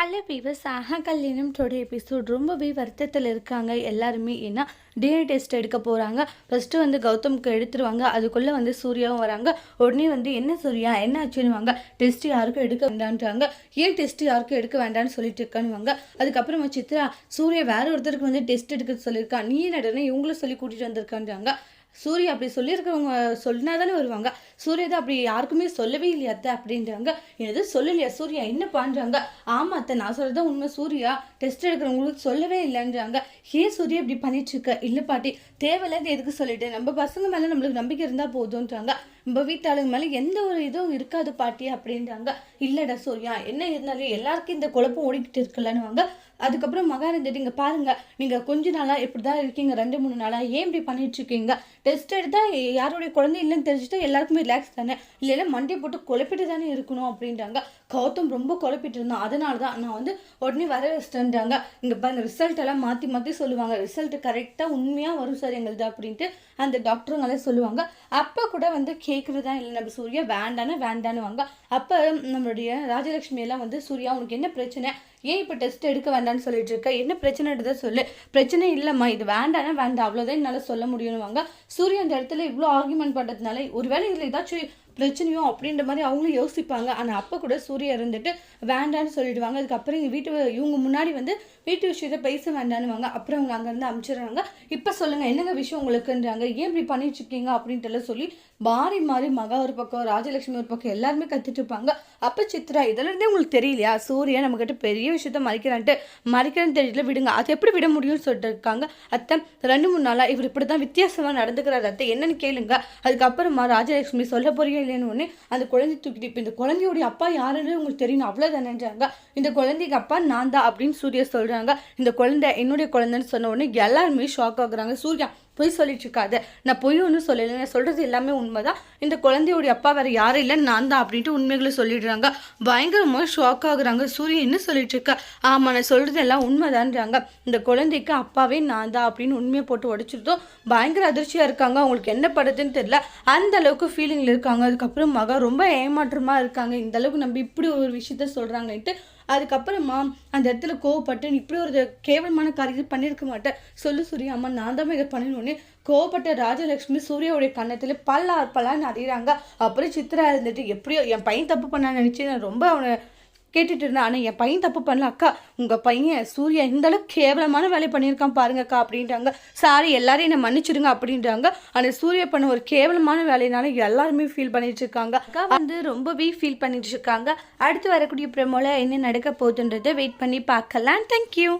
Hello beavers ஆஹா கல்யாணம் episode ரொம்பவே வருத்தத்தில் இருக்காங்க எல்லாருமே. ஏன்னா டிஎன்ஏ டெஸ்ட் எடுக்க போகிறாங்க ஃபஸ்ட்டு வந்து கௌதம்க்கு எடுத்துருவாங்க. அதுக்குள்ளே வந்து சூர்யாவும் வராங்க. உடனே வந்து என்ன சூர்யா? என்ன ஆச்சுன்னுவாங்க. டெஸ்ட் யாருக்கும் எடுக்க வேண்டான்றாங்க. ஏன் டெஸ்ட் யாருக்கும் எடுக்க வேண்டாம்னு சொல்லிட்டு இருக்கானுவாங்க அதுக்கப்புறமா சித்ரா சூர்யா வேற ஒருத்தருக்கு வந்து டெஸ்ட் எடுக்க சொல்லியிருக்கா. நீ நடனே? இவங்களும் சொல்லி கூட்டிகிட்டு வந்திருக்கான்றாங்க. சூர்யா அப்படி சொல்லியிருக்கவங்க சொன்னா தானே வருவாங்க. சூர்யா தான் அப்படி யாருக்குமே சொல்லவே இல்லையா அத்தை அப்படின்றாங்க. எது சொல்லலையா சூர்யா? என்ன பண்ணுறாங்க ஆமாம் அத்தை நான் சொல்கிறது உண்மை. சூர்யா டெஸ்ட் எடுக்கிறவங்களுக்கு சொல்லவே இல்லைன்றாங்க. ஏன் சூர்யா இப்படி பண்ணிட்டு இருக்க இல்லை பாட்டி தேவையில்லாத எதுக்கு சொல்லிட்டு? நம்ம பசங்க மேலே நம்மளுக்கு நம்பிக்கை இருந்தால் போதும்ன்றாங்க நம்ம வீட்டாளுங்க மேலே எந்த ஒரு இதுவும் இருக்காது பாட்டி அப்படின்றாங்க. இல்லைடா சூர்யா என்ன இருந்தாலும் எல்லாருக்கும் இந்த குழப்பம் ஓடிக்கிட்டு இருக்கலன்னுவாங்க அதுக்கப்புறம் மகானந்தர் இங்கே பாருங்கள் நீங்கள் கொஞ்ச நாளாக இப்படி தான் இருக்கீங்க ரெண்டு மூணு நாளாக ஏன் இப்படி பண்ணிட்டு இருக்கீங்க டெஸ்ட் எடுத்தால் யாருடைய குழந்தை இல்லைன்னு தெரிஞ்சுட்டா எல்லாருக்குமே ரிலாக்ஸ் தானே? இல்லைன்னா மண்டே போட்டு குழப்பிட்டு தானே இருக்கணும் அப்படின்றாங்க. கௌதம் ரொம்ப குழப்பிட்டு இருந்தான். அதனால தான் நான் வந்து உடனே வர வச்சிட்டேன்றாங்க. இங்கே பாருங்க ரிசல்ட் எல்லாம் மாற்றி மாற்றி சொல்லுவாங்க. ரிசல்ட் கரெக்டாக உண்மையாக வரும் சார் எங்களுது அப்படின்ட்டு அந்த டாக்டருங்களே சொல்லுவாங்க. அப்போ கூட வந்து கேட்குறதா இல்லை நம்ம சூர்யா வேண்டானே வேண்டான்னுவாங்க. அப்போ நம்மளுடைய ராஜலட்சுமி எல்லாம் வந்து சூர்யா உனக்கு என்ன பிரச்சனை? ஏன் இப்போ டெஸ்ட் எடுக்க வேண்டாம்னு சொல்லிட்டு இருக்க? என்ன பிரச்சனை எடுத்த சொல்லு. பிரச்சனை இல்லைம்மா. இது வேண்டானா வேண்டாம். அவ்வளோதான் என்னால் சொல்ல முடியும்னுவாங்க. சூரியன் அந்த இடத்துல இவ்வளோ ஆர்குமெண்ட் பண்ணுறதுனால ஒருவேளை இதில் ஏதாச்சும் பிரச்சனையோ அப்படின்ற மாதிரி அவங்களும் யோசிப்பாங்க. ஆனால் அப்போ கூட சூரிய இருந்துட்டு வேண்டான்னு சொல்லிடுவாங்க. அதுக்கப்புறம் எங்கள் வீட்டு இவங்க முன்னாடி வந்து வீட்டு விஷயத்த பேச வேண்டான்னுவாங்க. அப்புறம் அவங்க அங்கேருந்து அனுப்பிச்சிடுறாங்க இப்போ சொல்லுங்கள் என்னங்க விஷயம் உங்களுக்குன்றாங்க. ஏன் இப்படி பண்ணிட்டு இருக்கீங்க அப்படின்ட்டுலாம் சொல்லி மாறி மாறி மகா ஒரு பக்கம் ராஜலட்சுமி ஒரு பக்கம் எல்லாருமே கத்திட்டு இருப்பாங்க. அப்போ சித்ரா இருந்தே உங்களுக்கு தெரியலையா? சூரியன் நம்மக்கிட்ட பெரிய விஷயத்த மறைக்கிறான்ட்டு மறைக்கிறேன்னு தெரியல விடுங்க. அதை எப்படி விட முடியும்னு சொல்லிட்டு இருக்காங்க. அத்தை ரெண்டு மூணு நாளாக இவர் இப்படி தான் வித்தியாசமாக நடந்துக்கிறார். அத்தை என்னன்னு கேளுங்க. அதுக்கப்புறமா ராஜலட்சுமி சொல்ல போறீங்க இல்லைன்னு உடனே அந்த குழந்தை தூக்கிட்டு இப்போ இந்த குழந்தையோடைய அப்பா யாருன்னு உங்களுக்கு தெரியணும் அவ்வளோதானேன்றாங்க இந்த குழந்தைக்கு அப்பா நான் தான் அப்படின்னு சூர்யா சொல்கிறாங்க இந்த குழந்தை என்னுடைய குழந்தைன்னு சொன்ன உடனே எல்லாருமே ஷாக் ஆகுறாங்க. சூர்யா பொய் சொல்லிட்டு இருக்காது நான் பொய் ஒன்றும் சொல்லலை. நான் சொல்கிறது எல்லாமே உண்மைதான். இந்த குழந்தையோடைய அப்பா வேறு யாரும் இல்லை நான் தான் அப்படின்ட்டு உண்மைகளை சொல்லிடுறாங்க. பயங்கரமாக ஷாக் ஆகுறாங்க. சூரியன் என்ன சொல்லிட்டு இருக்கா ஆமாம் நான் சொல்கிறது எல்லாம் உண்மைதான்றாங்க. இந்த குழந்தைக்கு அப்பாவே நான் தான் அப்படின்னு உண்மையை போட்டு உடைச்சிருந்தோம் பயங்கர அதிர்ச்சியாக இருக்காங்க. அவங்களுக்கு என்ன படுதுன்னு தெரியல. அந்த அளவுக்கு ஃபீலிங்கில் இருக்காங்க. அதுக்கப்புறம் மகா ரொம்ப ஏமாற்றமாக இருக்காங்க. இந்த அளவுக்கு நம்ம இப்படி ஒரு விஷயத்த சொல்கிறாங்கன்ட்டு அதுக்கப்புறமா அந்த இடத்துல கோவப்பட்டு இப்படி ஒரு கேவலமான காரியத்தை பண்ணியிருக்க மாட்டேன் சொல்லு சூர்யா அம்மா நான் தான் இதை பண்ணணும்னு கோவப்பட்ட ராஜலட்சுமி சூரியாவுடைய கன்னத்தில் பல்லா பல்லான்னு அறியிறாங்க அப்புறம் சித்ரா இருந்துட்டு எப்படியோ என் பையன் தப்பு பண்ணான்னு நினச்சி நான் ரொம்ப அவனை கேட்டுட்டு இருந்தேன் ஆனால் என் பையன் தப்பு பண்ணல அக்கா உங்கள் பையன் சூர்யா இந்த அளவுக்கு கேவலமான வேலை பண்ணியிருக்கான் பாருங்கக்கா அப்படின்றாங்க சாரி எல்லாரையும் என்னை மன்னிச்சிடுங்க அப்படின்றாங்க ஆனால் சூர்யா பண்ண ஒரு கேவலமான வேலையினால எல்லாருமே ஃபீல் பண்ணிட்டு இருக்காங்க. அக்கா வந்து ரொம்பவே ஃபீல் பண்ணிட்டு இருக்காங்க. அடுத்து வரக்கூடிய ப்ரமோல என்ன நடக்க போகுதுன்றதை வெயிட் பண்ணி பார்க்கலாம். தேங்க்யூ